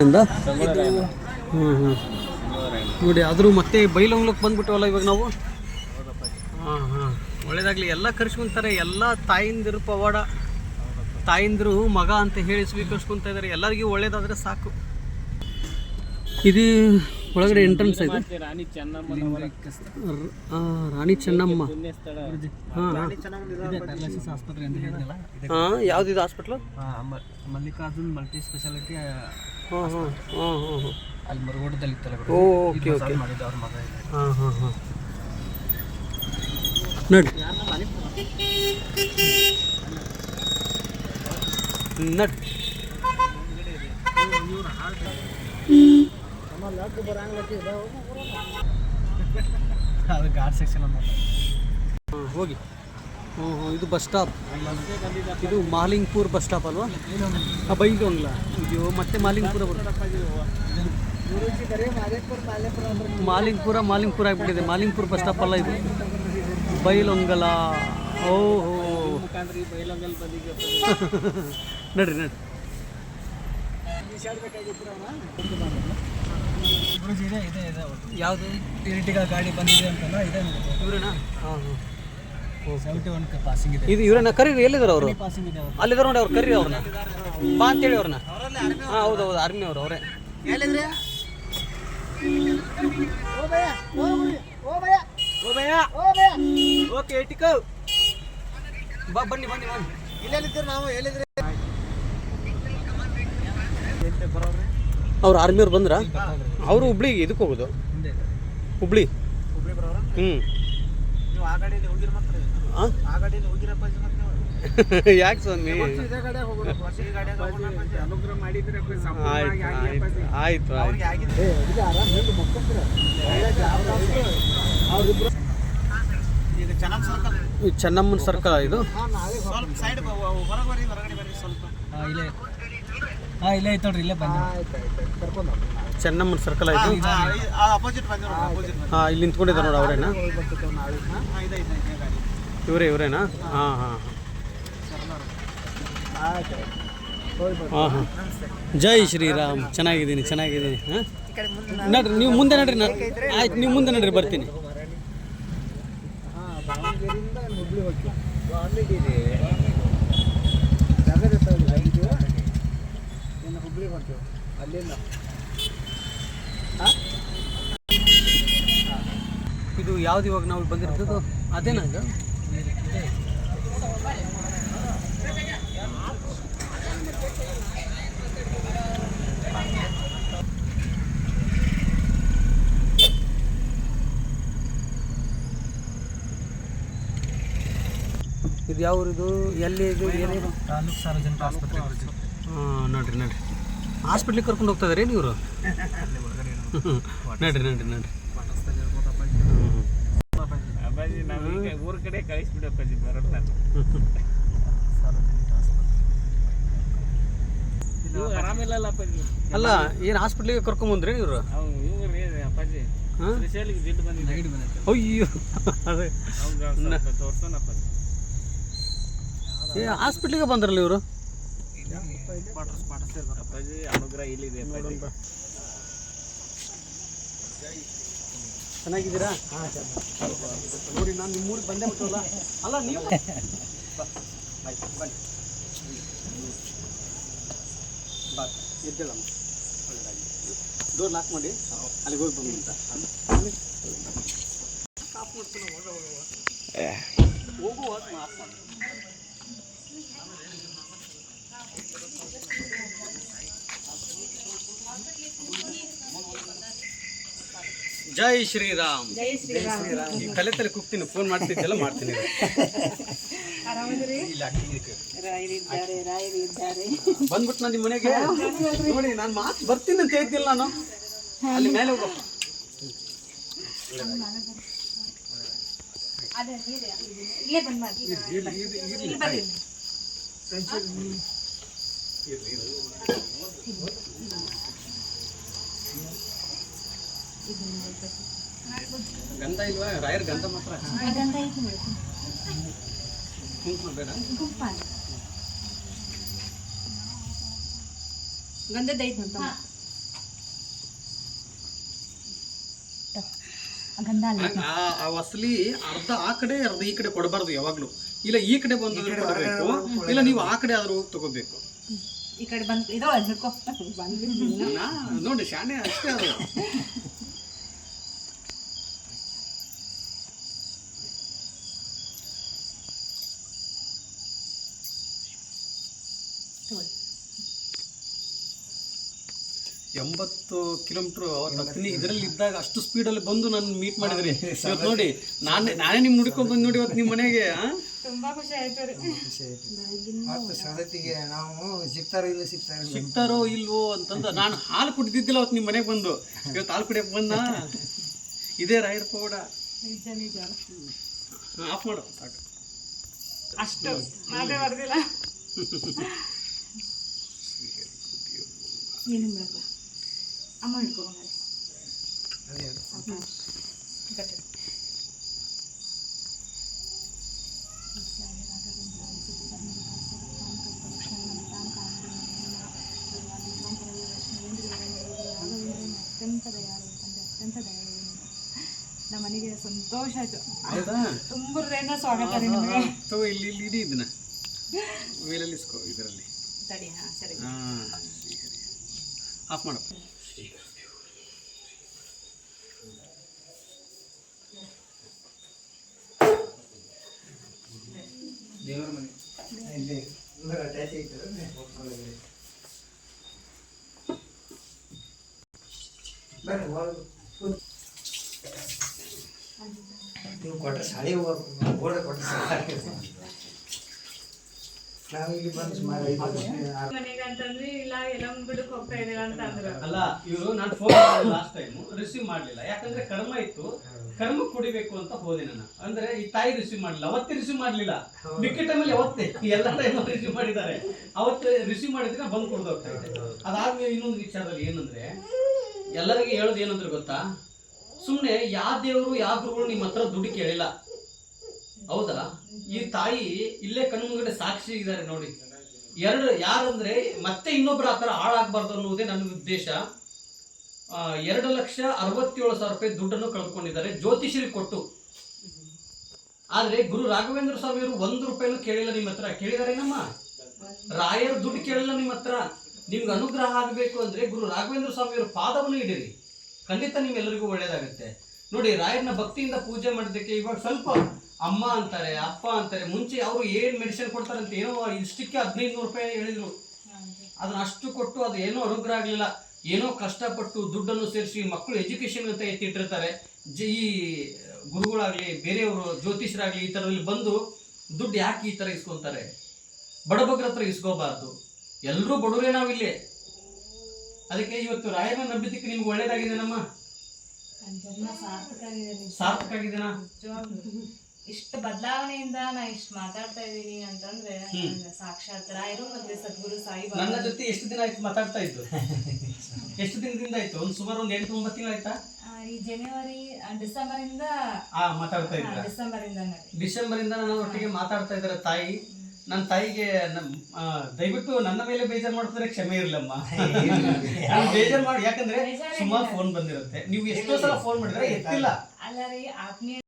ಇಂದ? ಹ್ಞೂ ಹ್ಞೂ ನೋಡಿ ಆದರೂ ಮತ್ತೆ ಬೈಲಂಗ್ಲಕ್ಕೆ ಬಂದ್ಬಿಟ್ಟವಲ್ಲ ಇವಾಗ ನಾವು? ಹಾಂ ಹಾಂ. ಒಳ್ಳೇದಾಗಲಿ. ಎಲ್ಲ ಕರ್ಸ್ಕೊಂತಾರೆ. ಎಲ್ಲ ತಾಯಿಂದಿರು ಪವಾಡ ತಾಯಿಂದ್ರು ಮಗ ಅಂತ ಹೇಳಿ ಸ್ವೀಕರಿಸ್ಕೊಂತ ಇದಾರೆ. ಎಲ್ಲರಿಗೂ ಒಳ್ಳೇದಾದ್ರೆ ಸಾಕು. ಇದು ಒಳಗಡೆ ಎಂಟ್ರೆನ್ಸ್ ಇದೆ. ರಾಣಿ ಚೆನ್ನಮ್ಮ. ರಾಣಿ ಚೆನ್ನಮ್ಮ ಹಾಂ ಯಾವುದಿದೆ ಹಾಸ್ಪಿಟ್ಲು ಮಲ್ಲಿಕಾರ್ಜುನ್ ಮಲ್ಟಿ ಸ್ಪೆಷಾಲಿಟಿ ಅಲ್ಲಿ ಮರುಗೋಡದಲ್ಲಿ ಇತ್ತಲ್ಲ ಓ ಓಕೆ ಓಕೆ. ಮಾಡಿದ ಅವ್ರ ಮಗ ಇದೆ ಹಾಂ ಹಾಂ ಹಾಂ. ನಡ್. ನಡ್. ಅದು ಗಾರ್ಡ್ ಸೆಕ್ಷನ್ ಅಂತ ಹೋಗಿ. ಹ್ಞೂ ಹ್ಞೂ ಇದು ಬಸ್ ಸ್ಟಾಪ್. ಇದು ಮಾಲಿಂಗ್ಪುರ್ ಬಸ್ ಸ್ಟಾಪ್ ಅಲ್ವಾ? ಬೈಲೊಂಗ್ಲ ಇದು ಮತ್ತೆ ಮಾಲಿಂಗ್ಪುರ ಬರುತ್ತೆ ಮಾಲಿಂಗ್ಪುರ ಮಾಲಿಂಗ್ಪುರ ಆಗಿಬಿಟ್ಟಿದೆ. ಮಾಲಿಂಗ್ಪುರ್ ಬಸ್ ಸ್ಟಾಪ್ ಅಲ್ಲ ಇದು. ಬೈಲೊಂಗಲ ಓಹೋ. ನಡ್ರಿ ನಡ್ರಿ. ಯಾವುದು? ಇರಿಟಿಗ ಗಾಡಿ ಬಂದಿದೆ ಅಂತಲ್ಲ ಇದೆ ಇವ್ರೇನಾ? ಹಾಂ ಹಾಂ. ಸೆವೆಂಟಿ ಒನ್ ಪಾಸಿಂಗ್ ಇದೆ. ಇದು ಇವ್ರನ್ನ ಕರೀರಿ ಎಲ್ಲಿದ್ದಾರೆ ಅವರು? ಪಾಸಿಂಗ್ ಇದೆ ಅವ್ರು ಅಲ್ಲಿದ್ದಾರೆ ನೋಡಿ ಅವ್ರು ಕರೀರಿ ಅವ್ರನ್ನ. ಬಾ ಅಂತೇಳಿ ಅವ್ರನ್ನ. ಹಾಂ ಹೌದು ಹೌದು ಆರ್ಮಿ ಅವರು ಅವರೇ. ಓಕೆ ಟಿಕೋ ಬಾ ಬನ್ನಿ ಬನ್ನಿ ಬನ್ನಿ. ಇಲ್ಲೆಲ್ಲಿದ್ದೀರಿ ನಾವು? ಎಲ್ಲಿದ್ರಿ? ಅವ್ರು ಆರ್ಮಿಯವ್ರು ಬಂದ್ರ? ಅವರು ಹುಬ್ಳಿ ಇದಕ್ಕೆ ಹೋಗೋದು. ಹುಬ್ಳಿ. ಹುಬ್ಳಿ ಬರೋರ? ಹ್ಞೂ ಯಾಕೆ ಸ್ವಾಮಿ ಆಯ್ತು ಆಯ್ತು ಚೆನ್ನಮ್ಮನ ಸರ್ಕಲ್ ಇದು ಇಲ್ಲೇ ಐತೆ ನೋಡ್ರಿ ಇಲ್ಲೇ ಬಂದ ಚೆನ್ನಮ್ಮನ ಸರ್ಕಲ್ ಆಯಿತು ಹಾಂ ಇಲ್ಲಿ ನಿಂತ್ಕೊಂಡಿದ್ದಾರೆ ನೋಡಿ ಅವರೇನಾ ಇವರೇ, ಇವರೇನಾ? ಹಾಂ ಹಾಂ ಹಾಂ. ಹಾಂ ಜೈ ಶ್ರೀರಾಮ್. ಚೆನ್ನಾಗಿದ್ದೀನಿ ಚೆನ್ನಾಗಿದ್ದೀನಿ. ಹಾಂ? ನಡ್ರಿ, ನೀವು ಮುಂದೆ ನಡ್ರಿ ನಾನು ಆಯ್ತು, ನೀವು ಮುಂದೆ ನಡ್ರಿ, ಬರ್ತೀನಿ. ಇದು ಯಾವ್ದು ಇವಾಗ ನಾವು ಬಂದಿರೋದು? ಅದೇನಾ ಇದು? ಇದು ಯಾವ ಊರಿದು? ಎಲ್ಲಿ ಇದು? ಏನು ತಾಲೂಕು ಸಾರ್ವಜನಿಕ ಆಸ್ಪತ್ರೆ. ಹಾಂ ನೋಡ್ರಿ ನೋಡ್ರಿ. ಹಾಸ್ಪಿಟ್ಲಿಗೆ ಕರ್ಕೊಂಡು ಹೋಗ್ತಾ ನೀವು ನಡ್ರಿ ನಡ್ರಿ ನಡ್ರಿ ಹ್ಮ್. ಅಪ್ಪಾಜಿ ನಾವೀಗ ಊರ ಕಡೆ ಕಳಿಸ್ಬಿಡು ಅಪ್ಪಾಜಿ ಬರಲ್ಲ ನಾನು. ನೀವು ಆರಾಮಿಲ್ಲಲ್ಲ ಅಪ್ಪಾಜಿ? ಅಲ್ಲ ಏನು ಹಾಸ್ಪಿಟ್ಲಿಗೆ ಕರ್ಕೊಂಬಂದ್ರಿ ಇವರು? ಅವು ಇವ್ರು ರೀ ಅಪ್ಪಾಜಿ. ಹಾಂ? ಶ್ರೀಶೈಲಿಗೆ ಜಿಡ್ಡು ಬಂದಿದೆ. ನೈಟ್ ಬಂದೈತೆ ಅಯ್ಯೋ ಅದೇ. ಸ್ವಲ್ಪ ಏ ಹಾಸ್ಪಿಟ್ಲಿಗೆ ಬಂದ್ರಲ್ಲ ಇವರು? ಅಪ್ಪಾಜಿ ಅನುಗ್ರಹ ಇಲ್ಲಿದೆ ಅಪ್ಪಾಜಿ. ಚೆನ್ನಾಗಿದ್ದೀರಾ? ನೋಡಿ ನಾನು ನಿಮ್ಮ ಊರಿಗೆ ಬಂದೇ ಬಿಟ್ಟಲ್ಲ ಅಲ್ಲ ನೀವು ಬಾ ಎದ್ದೇಳಮ್ಮ. ಒಳ್ಳೆಯದಾಗಿ ಡೋರ್ ಲಾಕ್ ಮಾಡಿ ಅಲ್ಲಿಗೆ ಹೋಗಿ ಬಂದು ಅಂತ. ಹೋಗುವಾಗ ಮಾತು ಮಾಡು. ಜೈ ಶ್ರೀರಾಮ್. ಈ ತಲೆ ತಲೆ ಕುಗ್ತೀನಿ ಫೋನ್ ಮಾಡ್ತಿದ್ದೆಲ್ಲ ಮಾಡ್ತೀನಿ ಇಲ್ಲ. ಬಂದ್ಬಿಟ್ಟು ನಾನು ನಿಮ್ಮ ಮನೆಗೆ ನೋಡಿ ನಾನು ಮಾತು ಬರ್ತೀನಿ ಅಂತ ಹೇಳ್ತಿಲ್ಲ ನಾನು. ಅಲ್ಲಿ ಮೇಲೆ ಹೋಗೋ. ಗಂಧ ಇಲ್ವಾ? ರಾಯರ್ ಗಂಧ ಮಾತ್ರ. ಗಂಧದ ಐತಿ ಅರ್ಧ ಆ ಕಡೆ ಅರ್ಧ ಈ ಕಡೆ ಕೊಡಬಾರ್ದು ಯಾವಾಗ್ಲೂ. ಇಲ್ಲ ಈ ಕಡೆ ಬಂದು ಇಲ್ಲ ನೀವು ಆ ಕಡೆ ಆದ್ರೂ ತಗೋಬೇಕು. ಈ ಕಡೆ ಬಂದು ನೋಡಿ ಶಾಣೆ ಅಷ್ಟೇ ಅದು. ಎಂಬತ್ತು ಕಿಲೋಮೀಟರ್ ಹತ್ತಿನಿ ಇದರಲ್ಲಿ ಇದ್ದಾಗ ಅಷ್ಟು ಸ್ಪೀಡಲ್ಲಿ ಬಂದು ನಾನು ಮೀಟ್ ಮಾಡಿದ್ರಿ. ಇವತ್ತು ನೋಡಿ ನಾನೇ ನಾನೇ ನಿಮ್ಮ ಹುಡ್ಕೊಂಡು ಬಂದು ನೋಡಿ ಇವತ್ತು ನಿಮ್ಮ ಮನೆಗೆ? ತುಂಬಾ ಖುಷಿ ಆಯ್ತು ರೀ. ಮತ್ತು ಸವದತ್ತಿಗೆ ನಾವು ಸಿಗ್ತಾರೋ ಇಲ್ಲ ಸಿಗ್ತಾರೋ. ಸಿಗ್ತಾರೋ ಇಲ್ವೋ ಅಂತಂದ ನಾನು ಹಾಲು ಕುಡ್ದಿದ್ದಿಲ್ಲ ಅವತ್ತು ನಿಮ್ಮ ಮನೆಗೆ ಬಂದು. ಇವತ್ತು ಹಾಲು ಕುಡಿಯಕ್ಕೆ ಬಂದ. ಇದೇ ರಾಯರ್ ಪೌಡ ಆಫ್ ಮಾಡು ಸಾಕು. ಅಷ್ಟು ಮಾತೇ ಬರ್ದಿಲ್ಲ. ಏನು ಮಾಡಲ್ಲ ಅಮ್ಮ ಹಿಡ್ಕೊ ಬಂಗಾರೆ. ಅದೇ ಗಟ್ಟಿ. ಅತ್ಯಂತ ದಯಾಳು ತಂದೆ ಅತ್ಯಂತ ದಯಾಳು ನಮ್ಮ ಮನೆಗೆ ಸಂತೋಷ ಆಯ್ತು ಹೌದಾ ತುಂಬ ಹೃದಯದಿಂದ ಸ್ವಾಗತ ರೀ ನಿಮಗೆ ತಗೋ ಇಲ್ಲಿ ಇಲ್ಲಿ ಇಡಿ ಇದನ್ನ ಮೇಲಲ್ಲಿ ಇಸ್ಕೋ ಇದರಲ್ಲಿ ತಡಿ ಹಾಂ ಸರಿ ಹಾಂ ಆಫ್ ಮಾಡಪ್ಪ ದೇವರ ಮನೆ ಇಲ್ಲಿ ಅಂದ್ರೆ ಅಟ್ಯಾಚ್ ಐತಲ್ಲ ಒಳಗಡೆ. ಬರ್ರಿ ಒಳಗೆ ಕೂತ್. ನೀವು ಕೊಟ್ರೆ ಶಾಲೆ ಹೋಗ್ಬೇಕು ಓಡ ಕೊಟ್ರೆ ಸಾಕು. ನಾವು ಇಲ್ಲಿ ಬಂದು ಸುಮಾರು ಐದು ವರ್ಷ. ಆರು- ಮನೆಗೆ ಇಲ್ಲ ಎಲ್ಲ ಬಿಡಕ್ ಹೋಗ್ತಾ ಇದೀರ ಅಂತ ಅಂದ್ರು. ಅಲ್ಲ ಇವರು ನಾನು ಫೋನ್ ಮಾಡಿದೆ ಲಾಸ್ಟ್ ಟೈಮ್ ರಿಸೀವ್ ಮಾಡಲಿಲ್ಲ. ಯಾಕಂದ್ರೆ ಕರ್ಮ ಇತ್ತು. ಕರ್ಮ ಕುಡಿಬೇಕು ಅಂತ ಹೋದೆ ನಾನು. ಅಂದ್ರೆ ಈ ತಾಯಿ ರಿಸೀವ್ ಮಾಡಲಿಲ್ಲ. ಅವತ್ತೇ ರಿಸೀವ್ ಮಾಡಲಿಲ್ಲ. ಬಿಕ್ಕಿ ಟೈಮಲ್ಲಿ ಅವತ್ತೇ. ಎಲ್ಲ ಟೈಮ್ ರಿಸೀವ್ ಮಾಡಿದ್ದಾರೆ. ಅವತ್ತು ರಿಸೀವ್ ಮಾಡಿದ್ರೆ ನಾನು ಬಂದು ಕೊಡ್ದೋಗ್ತಾ ಇದ್ದೆ. ಅದಾದ್ಮೇಲೆ ಇನ್ನೊಂದು ವಿಚಾರದಲ್ಲಿ ಏನಂದ್ರೆ ಎಲ್ಲರಿಗೆ ಹೇಳೋದು ಏನಂದ್ರೆ ಗೊತ್ತಾ? ಸುಮ್ಮನೆ ಯಾವ ದೇವರು ಯಾವ ಗುರುಗಳು ನಿಮ್ಮ ಹತ್ರ ದುಡ್ಡು ಕೇಳಿಲ್ಲ. ಹೌದಾ? ಈ ತಾಯಿ ಇಲ್ಲೇ ಕಣ್ಮುಂಗಡೆ ಸಾಕ್ಷಿ ಇದ್ದಾರೆ ನೋಡಿ. ಎರಡು ಯಾರಂದ್ರೆ ಮತ್ತೆ ಇನ್ನೊಬ್ರು ಆತರ ಹಾಳಾಗಬಾರ್ದು ಅನ್ನುವುದೇ ನನ್ನ ಉದ್ದೇಶ. ಎರಡು ಲಕ್ಷ ಅರವತ್ತೇಳು ಸಾವಿರ ರೂಪಾಯಿ ದುಡ್ಡನ್ನು ಕಳ್ಕೊಂಡಿದ್ದಾರೆ. ಜ್ಯೋತಿಷರಿಗೆ ಕೊಟ್ಟು. ಆದ್ರೆ ಗುರು ರಾಘವೇಂದ್ರ ಸ್ವಾಮಿಯವರು ಒಂದು ರೂಪಾಯಿನೂ ಕೇಳಿಲ್ಲ ನಿಮ್ಮ ಹತ್ರ. ಕೇಳಿದಾರೆ ನಮ್ಮ ರಾಯರ ದುಡ್ಡು ಕೇಳಲ್ಲ ನಿಮ್ಮ ಹತ್ರ. ನಿಮ್ಗೆ ಅನುಗ್ರಹ ಆಗಬೇಕು ಅಂದ್ರೆ ಗುರು ರಾಘವೇಂದ್ರ ಸ್ವಾಮಿಯವರ ಪಾದವನ್ನು ಇಡಿರಿ ಖಂಡಿತ ನಿಮ್ಗೆಲ್ಲರಿಗೂ ಒಳ್ಳೇದಾಗುತ್ತೆ. ನೋಡಿ ರಾಯರ್ನ ಭಕ್ತಿಯಿಂದ ಪೂಜೆ ಮಾಡೋದಕ್ಕೆ ಇವಾಗ ಸ್ವಲ್ಪ ಅಮ್ಮ ಅಂತಾರೆ ಅಪ್ಪ ಅಂತಾರೆ ಮುಂಚೆ ಅವರು ಏನ್ ಮೆಡಿಸಿನ್ ಕೊಡ್ತಾರಂತ ಏನೋ ಇಷ್ಟಕ್ಕೆ ಹದಿನೈದು ನೂರು ರೂಪಾಯಿ ಹೇಳಿದ್ರು. ಅದನ್ನ ಅಷ್ಟು ಕೊಟ್ಟು ಅದು ಏನೋ ಅನುಗ್ರಹ ಆಗಲಿಲ್ಲ. ಏನೋ ಕಷ್ಟಪಟ್ಟು ದುಡ್ಡನ್ನು ಸೇರಿಸಿ ಮಕ್ಕಳು ಎಜುಕೇಶನ್ ಅಂತ ಎತ್ತಿಟ್ಟಿರ್ತಾರೆ. ಜ- ಈ ಗುರುಗಳಾಗ್ಲಿ ಬೇರೆಯವರು ಜ್ಯೋತಿಷರಾಗ್ಲಿ ಈ ಥರದಲ್ಲಿ ಬಂದು ದುಡ್ಡು ಯಾಕೆ ಈ ಥರ ಇಸ್ಕೊತಾರೆ? ಬಡಬಗ್ರ ಹತ್ರ ಇಸ್ಕೋಬಾರ್ದು. ಎಲ್ಲರೂ ಬಡವರೇ ನಾವಿಲ್ಲಿ. ಅದಕ್ಕೆ ಇವತ್ತು ರಾಯನ ನಂಬಿದ್ದಕ್ಕೆ ನಿಮ್ಗೆ ಒಳ್ಳೇದಾಗಿದೆ ನಮ್ಮ ಸಾರ್ಥಕ ಆಗಿದೆ ಸಾರ್ಥಕ ಆಗಿದೆನಾ. ಇಷ್ಟು ಬದಲಾವಣೆಯಿಂದ ನಾ ಇಷ್ಟು ಮಾತಾಡ್ತಾ ಇದ್ದೀನಿ ಅಂತಂದ್ರೆ ಸಾಕ್ಷಾತ್ ರಾಯರು ಮತ್ತೆ ಸದ್ಗುರು ಸಾಯಿಬಾಬಾ ನನ್ನ ಜೊತೆ ಎಷ್ಟು ದಿನ ಆಯ್ತು ಮಾತಾಡ್ತಾ ಇದ್ದು? ಎಷ್ಟು ದಿನದಿಂದ ಆಯ್ತು? ಒಂದು ಸುಮಾರು ಒಂದು ಎಂಟು ಒಂಬತ್ತು ತಿಂಗಳು ಆಯ್ತಾ? ಈ ಜನವರಿ ಡಿಸೆಂಬರ್ ಇಂದ ಆ ಮಾತಾಡ್ತಾ ಹಾ, ಇದ್ರ ಡಿಸೆಂಬರ್ ಇಂದ ಡಿಸೆಂಬರ್ ಇಂದ ನನ್ನ ಒಟ್ಟಿಗೆ ಮಾತಾಡ್ತಾ ಇದ್ದಾರೆ ತಾಯಿ. ನನ್ನ ತಾಯಿಗೆ ದಯವಿಟ್ಟು ನನ್ನ ಮೇಲೆ ಬೇಜಾರು ಮಾಡ್ತಿದ್ರೆ ಕ್ಷಮೆ ಇರ್ಲಮ್ಮ. ನಾನು ಬೇಜಾರು ಮಾಡಿ ಯಾಕಂದ್ರೆ ಸುಮಾರು ಫೋನ್ ಬಂದಿರುತ್ತೆ. ನೀವು ಎಷ್ಟೋ ಸಲ ಫೋನ್ ಮಾಡಿದ್ರೆ ಎತ್ತಿಲ್ಲ. ಅಲ್ಲ ರೀ ಆತ್ಮೀಯ